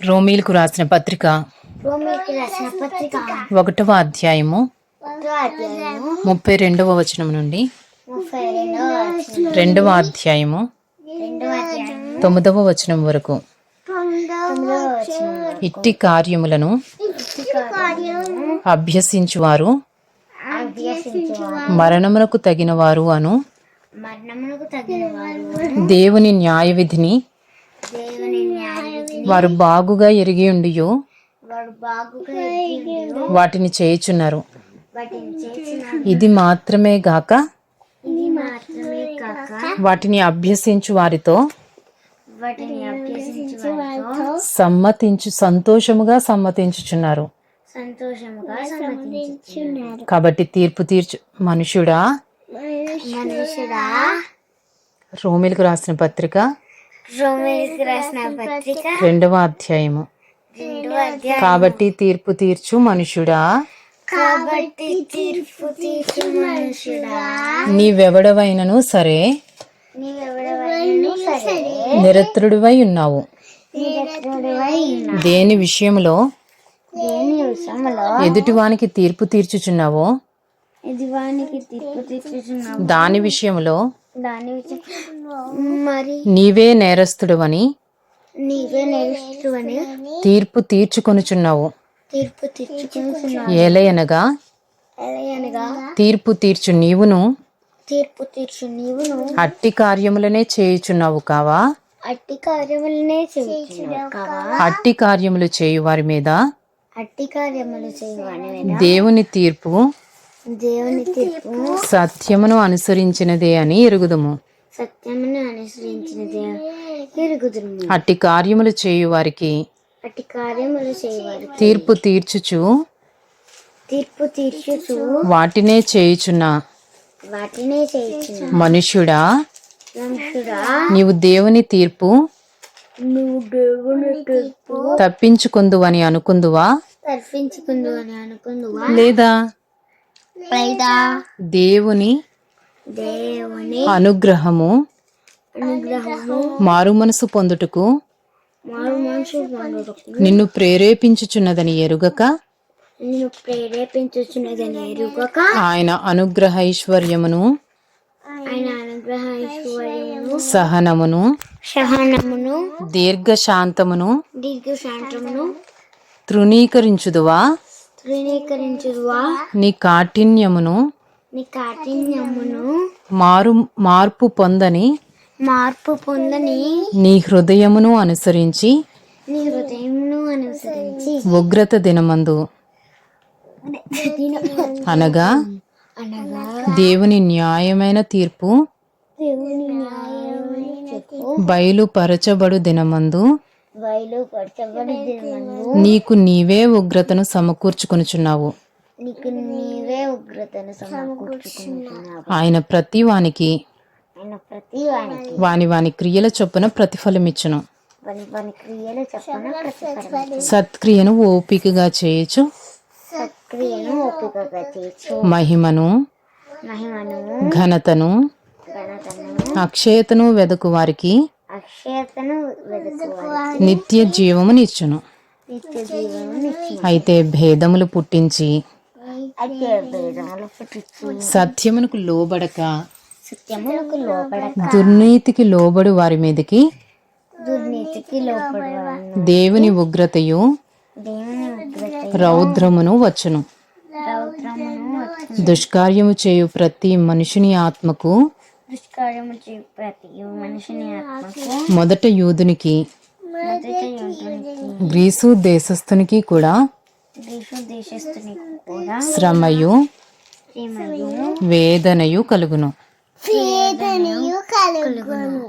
రోమీలకు రాసిన పత్రిక ఒకటవ అధ్యాయము ముప్పై రెండవ వచనం నుండి రెండవ అధ్యాయము తొమ్మిదవ వచనం వరకు. ఇట్టి కార్యములను అభ్యసించువారు మరణమునకు తగిన వారు అను దేవుని న్యాయ విధిని వారు బాగుగా ఎరిగి ఉండియో. వాటిని చేయుచున్నారు. ఇది మాత్రమే గాక వాటిని అభ్యసించు వారితో సమ్మతించు సంతోషముగా సమ్మతించుచున్నారు. సంతోషముగా సమ్మతించుచున్నారు. కాబట్టి తీర్పు తీర్చు మనుషుడా మనుషుడా రోమిలకు రాసిన పత్రిక రోమిలికి రాసిన పత్రిక రెండవ అధ్యాయము. కాబట్టి తీర్పు తీర్చు మనుషుడా. కాబట్టి తీర్పు తీర్చు మనుషుడా. నీవెవడవైనను సరే. నిరత్రుడివై ఉన్నావు. దేని విషయంలో ఎదుటివానికి తీర్పు తీర్చుచున్నావు. దాని విషయంలో దాని మరి నీవే నేరస్తుడవని నీవే తీర్పు తీర్చుకొనుచున్నావు. తీర్పు తీర్చుకుంటున్నావు ఏలయనగా అనగా తీర్పు తీర్చు నీవును తీర్పు తీర్చు నీవును అట్టి కార్యములనే చేయుచున్నావు కావా? అట్టి కార్యములనే చేయుచున్నావు కావా? అట్టి కార్యములు చేయు వారి మీద అట్టి కార్యములు చేయవాని మీద దేవుని తీర్పు దేవుని తీర్పు. సత్యమును అనుసరించినదే అని ఎరుగుదుము. సత్యమును అనుసరించినది ఎరుగుదురు అట్టి కార్యములు చేయు వారికి అట్టి కార్యములు తీర్పు తీర్చుచు తీర్పు తీర్చుచు వాటినే చేయుచున్న వాటినే మనుష్యుడా మనుషుడా నీవు దేవుని తీర్పు నువ్వు దేవుని తీర్పు తప్పించుకుందువని అనుకుందువా? తర్పించుకుందు అని అనుకుందువా? లేదా దేవుని దేవుని అనుగ్రహము అనుగ్రహము మారు మనసు పొందుటకు మారు పొందుటకు నిన్ను ప్రేరేపించుచున్నదని ఎరుగక నేను ప్రేరేపించుచున్నదని ఎరుగక ఆయన అనుగ్రహ ఐశ్వర్యమును ఆయన అనుగ్రహ ఐశ్వర్యమును సహనమును సహనమును దీర్ఘశాంతమును దీర్ఘశాంతమును తృణీకరించుదువా? తృణీకరించుదువా నీ కాఠిన్యమును నీ కాఠిన్యమును మారు మార్పు పొందని మార్పు పొందని నీ హృదయమును అనుసరించి నీ హృదయమును అనుసరించి ఉగ్రత దినమందు అనగా అనగా దేవుని న్యాయమైన తీర్పు బయలుపరచబడు దినమందు బయలు పరచబడి దినమందు నీకు నీవే ఉగ్రతను సమకూర్చుకొనుచున్నావు. నీకు నీవే ఉగ్రతను సమకూర్చుకుంటున్నావు ఆయన ప్రతి వానికి వాని వాని క్రియల చొప్పున ప్రతిఫలమిచ్చును. పని పని క్రియలు చెప్పన ప్రతిఫలం సత్క్రియను ఓపికగా చేయొచ్చు మహిమను మహిమను ఘనతను ఘనతను అక్షయతను వెదకు వారికి నిత్య జీవమునిచ్చును నిత్య జీవనం అయితే భేదములు పుట్టించి సత్యమునకు లోబడక సత్యములకు లోపడక దుర్నీతికి లోబడు వారి మీదకి దుర్నీతికి లోపడవాను దేవుని ఉగ్రతయు రౌద్రమును వచ్చును. దుష్కార్యము చేయు ప్రతి మనుషుని ఆత్మకు దుష్కార్యము ప్రతి మనిషిని ఆత్మకు మొదట యూదునికి గ్రీసు దేశస్థునికి కూడా శ్రమయు వేదనయు కలుగును. వేదనయు కలుగును.